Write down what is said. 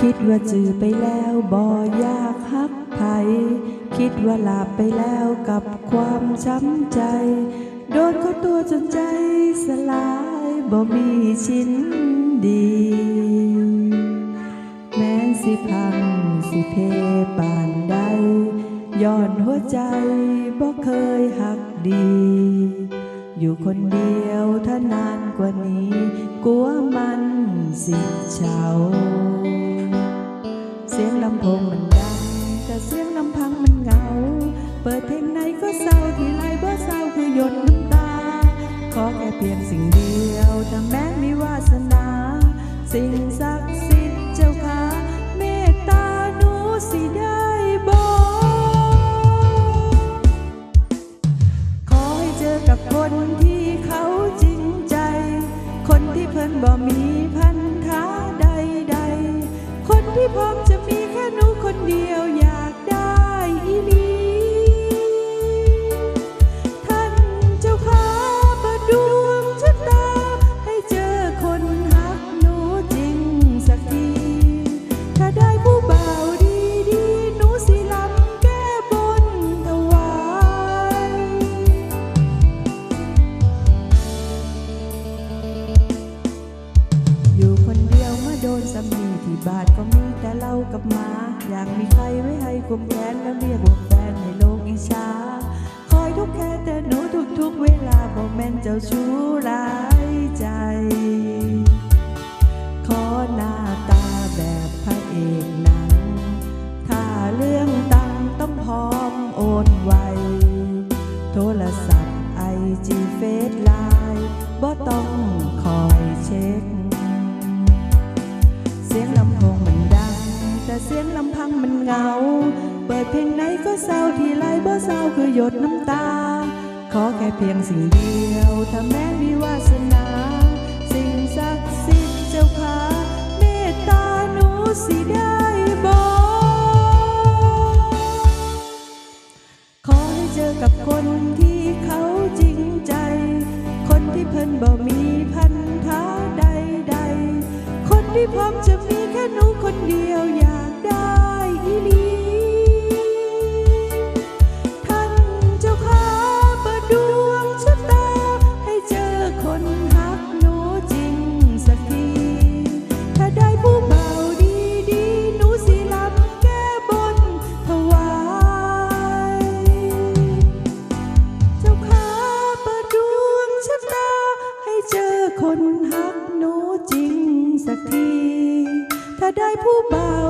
คิดว่าจือไปแล้วบ่อยากฮักไผคิดว่าลาไปแล้วกับความช้ำใจ โดนเขาตัวจนใจสลายบ่มีชิ้นดี แม้นสิพังสิเพปานใดย้อนหัวใจบ่เคยหักดี อยู่คนเดียวถ้านานกว่านี้ กลัวมันสิเฉา โพงมันดังแต่เสียงลำพังมันเหงา เปิดเพลงไหนก็เศร้าที่ไรบ่เศร้าคือหยดน้ำตา ขอแค่เพียงสิ่งเดียวถ้าแม้มีวาสนา สิ่งศักดิ์สิทธิ์เจ้าค่ะเมตตาหนูสิได้บอกขอให้เจอกับคนที่เขาจริงใจ คนที่เพิ่นบ่มีพันธะใดๆคนที่พร้อม บ่าวดีดีหนูสิลำแก้บนถวายอยู่คนเดียวมาโดนสมีที่บาดก็มีแต่เรากับหมา อยากมีใครไว้ให้ความแขนและเรียกว่าแฟนให้โลกอิจฉาคอยทุกแค่แต่หนูทุกๆเวลาบ่แม่นเจ้าชู้รา เสียงลำพังมันเหงา เปิดเพลงไหนก็เศร้าทีไรบ่เศร้าคือหยดน้ำตา ขอแค่เพียงสิ่งเดียวถ้าแม้มีวาสนา สิ่งศักดิ์สิทธิ์เจ้าค่ะเมตตาหนูสิได้บอกขอให้เจอกับคนที่เขาจริงใจ คนที่เพิ่นบ่มีพันธะใดๆ คนที่พร้อมจะมี ค่หนูคนเดียวอยากได้อีหลี ได้ผู้เบา